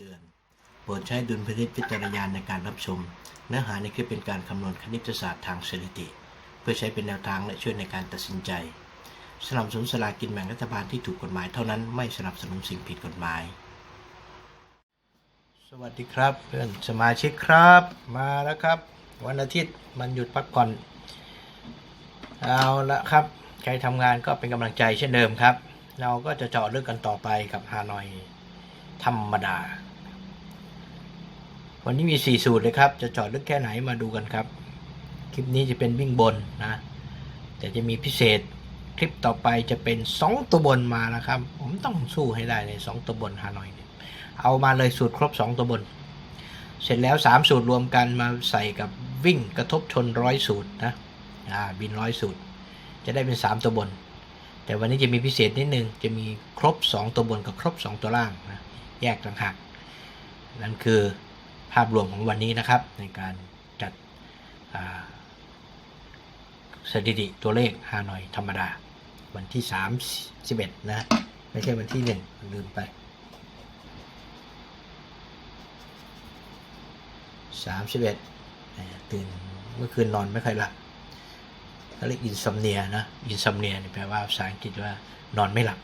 ตือน โปรดใช้ดุลพินิจพิจารณาในการรับชม เนื้อหาในคลิปเป็นการคำนวณคณิตศาสตร์ทางสถิติ เพื่อใช้เป็นแนวทางและช่วยในการตัดสินใจสนับสนุนสลากกินแบ่งรัฐบาลที่ถูกกฎหมายเท่านั้นไม่สนับสนุนสิ่งผิดกฎหมาย สวัสดีครับ เพื่อนสมาชิกครับ มาแล้วครับ วันอาทิตย์มันหยุดพักผ่อนเอาละครับ ใครทำงานก็เป็นกำลังใจเช่นเดิมครับ เราก็จะเจาะเรื่องกันต่อไปกับฮานอยธรรมดา วันนี้มี 4 สูตรเลยครับ จะเจาะลึกแค่ไหนมาดูกันครับ คลิปนี้จะเป็นวิ่งบนนะ แต่จะมีพิเศษคลิปต่อไปจะเป็น 2 ตัวบนมาแล้วครับ ผมต้องสู้ให้ได้เลย2ตัวบนฮานอยเนี่ยเอามาเลยสูตรครบ 2 ตัวบน เสร็จแล้ว 3 สูตรรวมกันมาใส่กับวิ่งกระทบชนร้อยสูตรนะอ่าบินร้อยสูตร จะได้เป็น 3 ตัวบน แต่วันนี้จะมีพิเศษนิดนึงจะมีครบ 2 ตัวบนกับครบ 2 ตัวล่างนะแยกต่างหากนั่นคือ ภาพรวมของวันนี้นะครับ ในการจัดสถิติตัวเลขฮานอยธรรมดา วันที่31นะ ไม่ใช่วันที่ 1 ลืมไป 31 ตื่นเมื่อคืนนอนไม่ค่อยหลับเขาเรียกอินซัมเนียนะ อินซัมเนียแปลว่าภาษาอังกฤษว่านอนไม่หลับ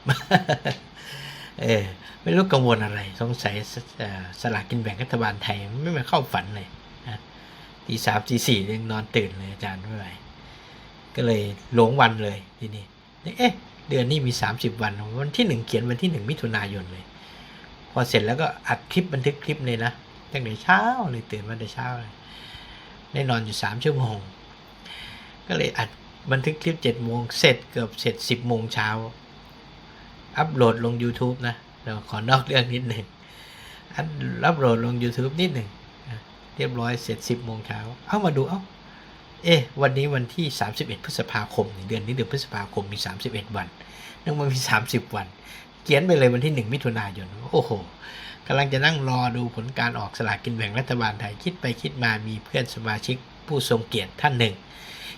เออไม่รู้กังวลอะไร สงสัยสเอ่อสลากกินแบ่งรัฐบาลไทยไม่มาเข้าฝันเลยนะตีสามตีสี่ยังนอนตื่นเลยอาจารย์ไม่ไหวก็เลยหลงวันเลยทีนี้เอ๊ะเดือนนี้มีสามสิบวัน วันที่หนึ่งเขียนวันที่หนึ่งมิถุนายนเลย พอเสร็จแล้วก็อัดคลิปบันทึกคลิปเลยนะตั้งแต่เช้าเลยตื่นมาแต่เช้าเลยได้นอนอยู่สามชั่วโมง ก็เลยอัดบันทึกคลิปเจ็ดโมงเสร็จเกือบเสร็จสิบโมงเช้า อัพโหลดลง YouTube นะเราขอนอกเรื่องนิดหนึ่งอัพอัพโหลดลง YouTube นิดหนึ่งเรียบร้อยเสร็จสิบโมงเช้าเอามาดูเอ้าเอ๊ะวันนี้วันที่ 31 พฤษภาคม เดือนนี้เดือนพฤษภาคมมี 31 วันนึกว่ามี 30 วัน เขียนไปเลยวันที่ 1 มิถุนายน โอ้โหกำลังจะนั่งรอดูผลการออกสลากกินแบ่งรัฐบาลไทย คิดไปคิดมามีเพื่อนสมาชิกผู้ทรงเกียรติท่านหนึ่ง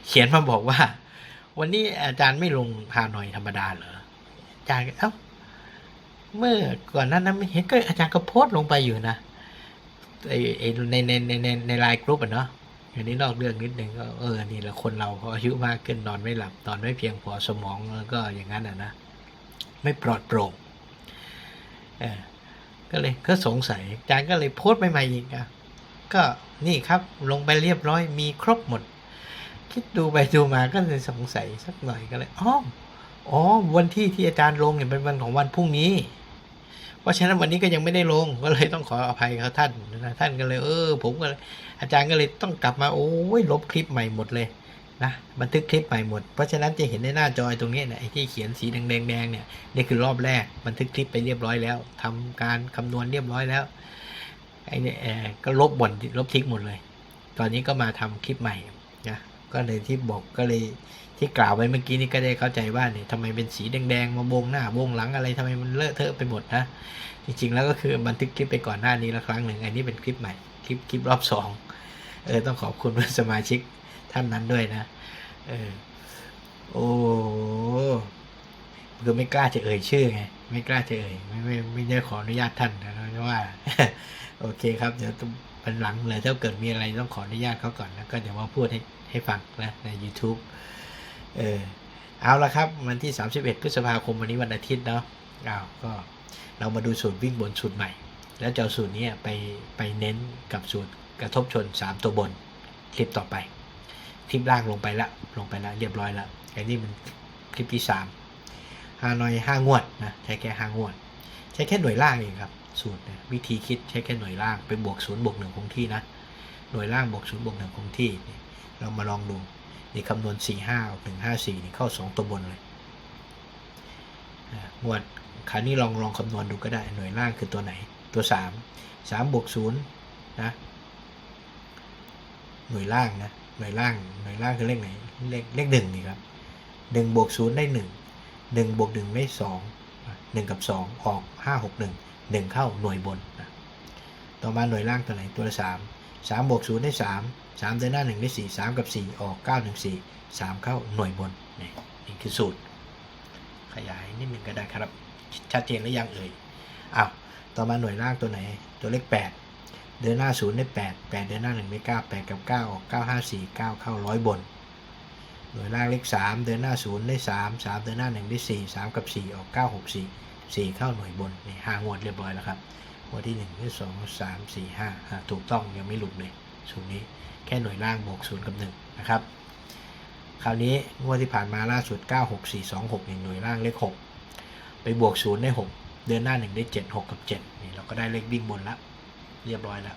เขียนมาบอกว่า วันนี้อาจารย์ไม่ลงฮานอยธรรมดาเหรอ จารย์เอ้าเมื่อก่อนนั้นนั้นไม่เห็นก็อาจารย์ก็โพสต์ลงไปอยู่นะไอไอในในในในในไลน์กรุ๊ปอะเนาะอันนี้นอกเรื่องนิดนึงก็เออนี่แหละคนเราพออายุมากขึ้นนอนไม่หลับนอนไม่เพียงพอสมองแล้วก็อย่างนั้นอะนะไม่ปลอดโปร่งเออก็เลยก็สงสัยอาจารย์ก็เลยโพสต์ใหม่ๆอีกอะก็นี่ครับลงไปเรียบร้อยมีครบหมด คิดดูไปดูมาก็เลยสงสัยสักหน่อยก็เลยอ๋อ อ๋อ วันที่ที่อาจารย์ลงเนี่ยเป็นวันของวันพรุ่งนี้ เพราะฉะนั้นวันนี้ก็ยังไม่ได้ลง ก็เลยต้องขออภัยเขาท่านนะท่านก็เลยเออ ผมก็เลยอาจารย์ก็เลยต้องกลับมาโอ้ยลบคลิปใหม่หมดเลยนะบันทึกคลิปใหม่หมด เพราะฉะนั้นจะเห็นในหน้าจอตรงนี้นี่ยไอ้ที่เขียนสีแดงแดงเนี่ยนี่คือรอบแรกบันทึกคลิปไปเรียบร้อยแล้วทำการคำนวณเรียบร้อยแล้วไอ้เนี่ยก็ลบบ่นลบทิ้งหมดเลย ตอนนี้ก็มาทำคลิปใหม่ ก็เลยที่บอกก็เลยที่กล่าวไว้เมื่อกี้นี้ก็ได้เข้าใจว่าเนี่ยทำไมเป็นสีแดงๆมาบงหน้าบงหลังอะไรทำไมมันเลอะเทอะไปหมดนะจริงๆแล้วก็คือบันทึกคลิปไปก่อนหน้านี้แล้วครั้งหนึ่งอันนี้เป็นคลิปใหม่คลิปคลิปรอบสองเออต้องขอบคุณสมาชิกท่านนั้นด้วยนะเออโอ้คือไม่กล้าจะเอ่ยชื่อไงไม่กล้าจะเอ่ยไม่ไม่ไม่ได้ขออนุญาตท่านนะเพราะว่า โอเคครับ เดี๋ยว ต้องเป็นหลังเลยถ้าเกิดมีอะไรต้องขออนุญาตเขาก่อนแล้วก็เดี๋ยวมาพูดให้ให้ฟังนะใน YouTube เออเอาละครับ วันที่ 31 พฤษภาคมวันนี้วันอาทิตย์เนาะเอ้าวก็เรามาดูสูตรวิ่งบนสูตรใหม่ แล้วจะเอาสูตรนี้ไปไปเน้นกับสูตรกระทบชน 3 ตัวบนคลิปต่อไป คลิปล่างลงไปละลงไปละเรียบร้อยล้วไอ้นี่มันคลิปที่3ฮานอย5งวดนะใช้แค่5งวด ใช้แค่หน่วยล่างเองครับ สูตรวิธีคิดใช้แค่หน่วยล่างไปบวกศูนย์บวกหนึ่งคงที่นะ หน่วยล่างบวกศูนย์บวกหนึ่งคงที่ เรามาลองดูนี่คำนวณ4 5ออก1 5 4นี่เข้า 2 ตัวบนเลยอ่างวดคราวนี้ลองลองคำนวณดูก็ได้หน่วยล่างคือตัวไหนตัว 3 3บวก0นะหน่วยล่างนะหน่วยล่างหน่วยล่างคือเลขไหนเลขเลขหนึ่งนี่ครับหนึ่งบวกศูนย์ได้หนึ่งหนึ่งบวกหนึ่งได้สองหนึ่งกับสองออกห้าหก หนึ่งเข้าหน่วยบนนะต่อมาหน่วยล่างตัวไหนตัวละสามสามบวกศูนย์ได้สามสามเดินหน้าหนึ่งได้สี่สามกับสี่ออกเก้าหนึ่งสี่สามเข้าหน่วยบนนี่นี่คือสูตร ขยายนิดหนึ่งก็ได้ครับ ชัดเจนหรือยังเอ่ยอ้าวต่อมาหน่วยล่างตัวไหน ตัวเลขแปดเดินหน้าศูนย์ได้แปดแปดเดินหน้าหนึ่งได้เก้าแปดกับเก้าออกเก้าห้าสี่เก้าเข้าร้อยบนหน่วยล่างเลขสามเดินหน้าศูนย์ได้สามสามเดินหน้าหนึ่งได้สี่สามกับสี่ออกเก้าหกสี่ สี่เข้าหน่วยบนนี่ห้างวดเรียบร้อยแล้วครับงวดที่หนึ่งที่สองสามสี่ห้าถูกต้องยังไม่หลุดเลยสูตรนี้แค่หน่วยล่างบวกศูนย์กับหนึ่งนะครับคราวนี้งวดที่ผ่านมาล่าสุด 9 6 4 2 6หน่วยล่างเลข 6 ไปบวกศูนย์ได้ 6 เดือนหน้า 1 ได้ 7 6 กับ 7 นี่เราก็ได้เลขวิ่งบนละเรียบร้อยแล้ว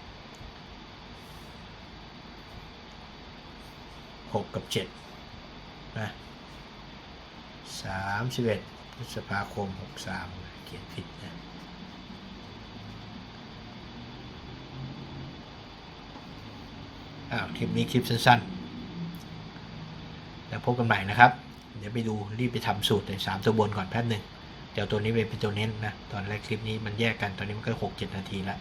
6กับ7นะ31พ ฤษภาคม63เขียนผิดนะอ้าวคลิปนี้คลิปสั้นๆ แล้วพบกันใหม่นะครับ เดี๋ยวไปดูรีบไปทำสูตรในสามตัวบนก่อนแป๊บหนึ่งเดี๋ยวตัวนี้เป็นตัวเน้นนะ ตอนแรกคลิปนี้มันแยกกัน ตอนนี้มันก็หกเจ็ดนาทีแล้ว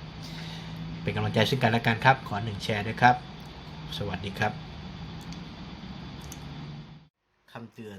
เป็นกำลังใจซึ่งกันและกันครับ ขอหนึ่งแชร์ด้วยครับ สวัสดีครับคำเตือน